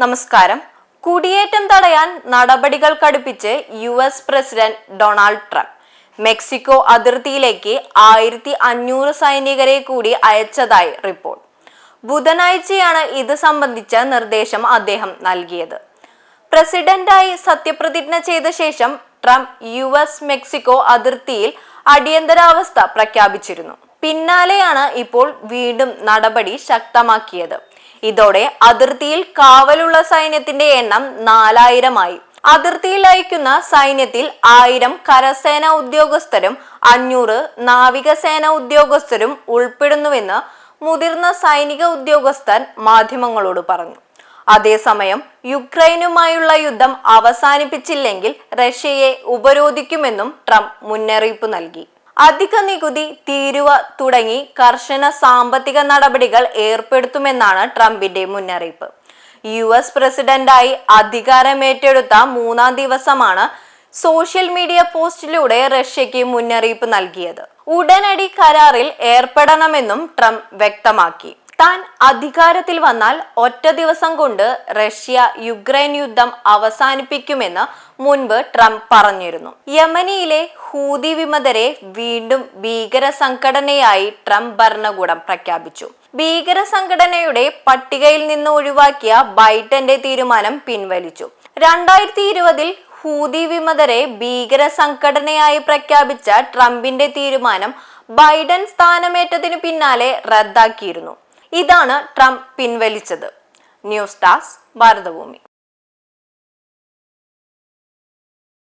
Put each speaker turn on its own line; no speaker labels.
നമസ്കാരം. കുടിയേറ്റം തടയാൻ നടപടികൾ കടുപ്പിച്ച് U S president Donald Trump. Mexico അതിർത്തിയിലേക്ക് ആയിരത്തി അഞ്ഞൂറ് സൈനികരെ കൂടി അയച്ചതായി റിപ്പോർട്ട്. ബുധനാഴ്ചയാണ് ഇത് സംബന്ധിച്ച നിർദ്ദേശം അദ്ദേഹം നൽകിയത്. പ്രസിഡന്റായി സത്യപ്രതിജ്ഞ ചെയ്ത ശേഷം ട്രംപ് യു എസ് മെക്സിക്കോ അതിർത്തിയിൽ അടിയന്തരാവസ്ഥ പ്രഖ്യാപിച്ചിരുന്നു. പിന്നാലെയാണ് ഇപ്പോൾ വീണ്ടും നടപടി ശക്തമാക്കിയത്. ഇതോടെ അതിർത്തിയിൽ കാവലുള്ള സൈന്യത്തിന്റെ എണ്ണം നാലായിരമായി. അതിർത്തിയിൽ അയക്കുന്ന സൈന്യത്തിൽ ആയിരം കരസേന ഉദ്യോഗസ്ഥരും അഞ്ഞൂറ് നാവികസേന ഉദ്യോഗസ്ഥരും ഉൾപ്പെടുന്നുവെന്ന് മുതിർന്ന സൈനിക ഉദ്യോഗസ്ഥൻ മാധ്യമങ്ങളോട് പറഞ്ഞു. അതേസമയം യുക്രൈനുമായുള്ള യുദ്ധം അവസാനിപ്പിച്ചില്ലെങ്കിൽ റഷ്യയെ ഉപരോധിക്കുമെന്നും ട്രംപ് മുന്നറിയിപ്പ് നൽകി. അധിക നികുതി തീരുവ തുടങ്ങി കർശന സാമ്പത്തിക നടപടികൾ ഏർപ്പെടുത്തുമെന്നാണ് ട്രംപിന്റെ മുന്നറിയിപ്പ്. യു എസ് പ്രസിഡന്റായി അധികാരമേറ്റെടുത്ത മൂന്നാം ദിവസമാണ് സോഷ്യൽ മീഡിയ പോസ്റ്റിലൂടെ റഷ്യയ്ക്ക് മുന്നറിയിപ്പ് നൽകിയത്. ഉടനടി കരാറിൽ ഏർപ്പെടണമെന്നും ട്രംപ് വ്യക്തമാക്കി. താൻ അധികാരത്തിൽ വന്നാൽ ഒറ്റ ദിവസം കൊണ്ട് റഷ്യ യുക്രൈൻ യുദ്ധം അവസാനിപ്പിക്കുമെന്ന് മുൻപ് ട്രംപ് പറഞ്ഞിരുന്നു. യമനിയിലെ ഹൂതി വിമതരെ വീണ്ടും ഭീകര സംഘടനയായി ട്രംപ് ഭരണകൂടം പ്രഖ്യാപിച്ചു. ഭീകര സംഘടനയുടെ പട്ടികയിൽ നിന്ന് ഒഴിവാക്കിയ ബൈഡന്റെ തീരുമാനം പിൻവലിച്ചു. രണ്ടായിരത്തി ഇരുപതിൽ ഹൂതി വിമതരെ ഭീകര സംഘടനയായി പ്രഖ്യാപിച്ച ട്രംപിന്റെ തീരുമാനം ബൈഡൻ സ്ഥാനമേറ്റതിനു പിന്നാലെ റദ്ദാക്കിയിരുന്നു. ഇതാണ് ട്രംപ് പിൻവലിച്ചത്. News desk Bharatabhoomi.